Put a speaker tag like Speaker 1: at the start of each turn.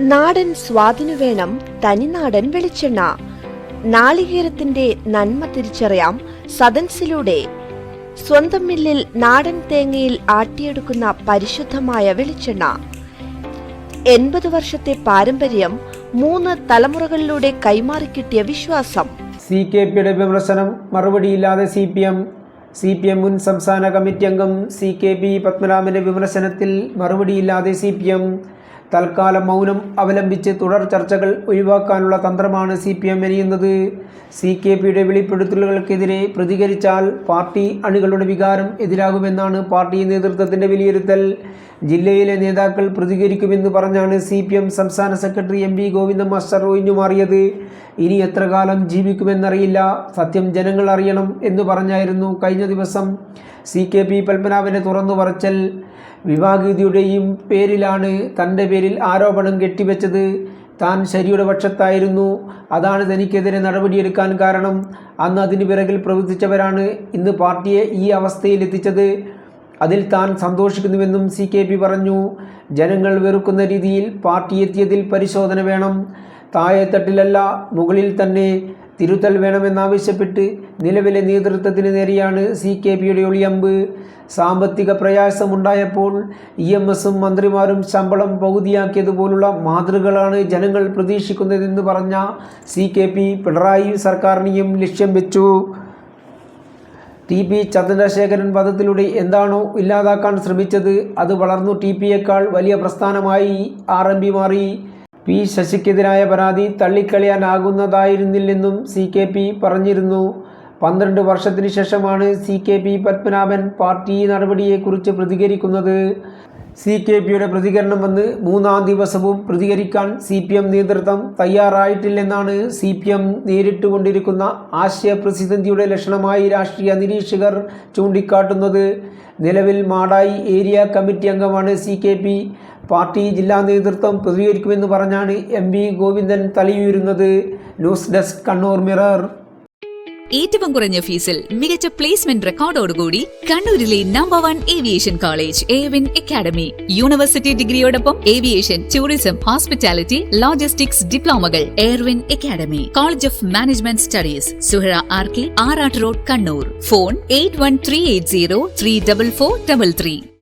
Speaker 1: നാടൻ സ്വാദിനു വേണം തനിനാടൻ വെളിച്ചെണ്ണ. നാളികേരത്തിന്റെ നന്മ തിരിച്ചറിയാം സദൻസിലൂടെ. സ്വന്തം മില്ലിൽ നാടൻ തേങ്ങയിൽ ആട്ടിയെടുക്കുന്ന പരിശുദ്ധമായ വെളിച്ചെണ്ണ. എൺപത് വർഷത്തെ പാരമ്പര്യം മൂന്ന് തലമുറകളിലൂടെ കൈമാറിക്കിട്ടിയ വിശ്വാസം.
Speaker 2: സി കെ പിയുടെ വിമർശനം മറുപടിയില്ലാതെ C P M C P M മുൻ സംസ്ഥാന കമ്മിറ്റി അംഗം സി കെ പി പത്മനാഭന്റെ വിമർശനത്തിൽ മറുപടിയില്ലാതെ സി പി എം തൽക്കാലം മൗനം അവലംബിച്ച് തുടർ ചർച്ചകൾ ഒഴിവാക്കാനുള്ള തന്ത്രമാണ് സി പി എം എനിയുന്നത് സി കെ പിയുടെ വെളിപ്പെടുത്തലുകൾക്കെതിരെ പ്രതികരിച്ചാൽ പാർട്ടി അണികളുടെ വികാരം എതിരാകുമെന്നാണ് പാർട്ടി നേതൃത്വത്തിന്റെ വിലയിരുത്തൽ. ജില്ലയിലെ നേതാക്കൾ പ്രതികരിക്കുമെന്ന് പറഞ്ഞാണ് സി പി എം സംസ്ഥാന secretary M V Govindan master ഒഴിഞ്ഞു മാറിയത്. ഇനി എത്ര കാലം ജീവിക്കുമെന്നറിയില്ല. സത്യം ജനങ്ങൾ അറിയണം എന്ന് പറഞ്ഞായിരുന്നു കഴിഞ്ഞ ദിവസം. സി കെ പി പത്മനാഭനെ തുറന്നു പറച്ചൽ. വിവാഹിതയുടെയും പേരിലാണ് തന്റെ പേരിൽ ആരോപണം കെട്ടിവെച്ചത്. താൻ ശരിയുടെ പക്ഷത്തായിരുന്നു. അതാണ് തനിക്കെതിരെ നടപടിയെടുക്കാൻ കാരണം. അന്ന് അതിന് പിറകിൽ പ്രവർത്തിച്ചവരാണ് ഇന്ന് പാർട്ടിയെ ഈ അവസ്ഥയിലെത്തിച്ചത് അതിൽ താൻ സന്തോഷിക്കുന്നുവെന്നും സി കെ പി പറഞ്ഞു. ജനങ്ങൾ വെറുക്കുന്ന രീതിയിൽ പാർട്ടി എത്തിയതിൽ പരിശോധന വേണം. താഴെത്തട്ടിലല്ല മുകളിൽ തന്നെ തിരുത്തൽ വേണമെന്നാവശ്യപ്പെട്ട് നിലവിലെ നേതൃത്വത്തിന് നേരെയാണ് സി കെ പിയുടെ ഒളിയമ്പ്. സാമ്പത്തിക പ്രയാസമുണ്ടായപ്പോൾ ഇ എം എസും മന്ത്രിമാരും ശമ്പളം പകുതിയാക്കിയതുപോലുള്ള മാതൃകളാണ് ജനങ്ങൾ പ്രതീക്ഷിക്കുന്നതെന്ന് പറഞ്ഞ സി കെ പി പിണറായി സർക്കാരിനെയും ലക്ഷ്യം വെച്ചു. ടി പി ചന്ദ്രശേഖരൻ പദത്തിലൂടെ എന്താണോ ഇല്ലാതാക്കാൻ ശ്രമിച്ചത് അത് വളർന്നു ടി പിയേക്കാൾ വലിയ പ്രസ്ഥാനമായി ആർ എം പി മാറി. പി ശശിക്കെതിരായ പരാതി തള്ളിക്കളയാനാകുന്നതായിരുന്നില്ലെന്നും സി കെ പി പറഞ്ഞിരുന്നു. പന്ത്രണ്ട് വർഷത്തിനു ശേഷമാണ് C K P Padmanabhan party നടപടിയെക്കുറിച്ച് പ്രതികരിക്കുന്നത്. സി കെ പിയുടെ പ്രതികരണം വന്ന് മൂന്നാം ദിവസവും പ്രതികരിക്കാൻ സി പി എം നേതൃത്വം തയ്യാറായിട്ടില്ലെന്നാണ് സി പി എം നേരിട്ടുകൊണ്ടിരിക്കുന്ന ആശയപ്രതിസന്ധിയുടെ ലക്ഷണമായി രാഷ്ട്രീയ നിരീക്ഷകർ ചൂണ്ടിക്കാട്ടുന്നത്. നിലവിൽ മാടായി ഏരിയ കമ്മിറ്റി അംഗമാണ് സി കെ പി. പാർട്ടി ജില്ലാ നേതൃത്വം പ്രതികരിക്കുമെന്ന് പറഞ്ഞാണ് M V Govindan തലയുയരുന്നത്. News desk Kannur mirror.
Speaker 3: ഏറ്റവും കുറഞ്ഞ ഫീസിൽ മികച്ച പ്ലേസ്മെന്റ് റെക്കോർഡോടുകൂടി കണ്ണൂരിലെ number one aviation college Evin academy university ഡിഗ്രിയോടൊപ്പം aviation tourism hospitality logistics ഡിപ്ലോമകൾ Airwin academy college of management studies Suhara R K Arattu road Kannur. Phone eight one three eight zero three double four double three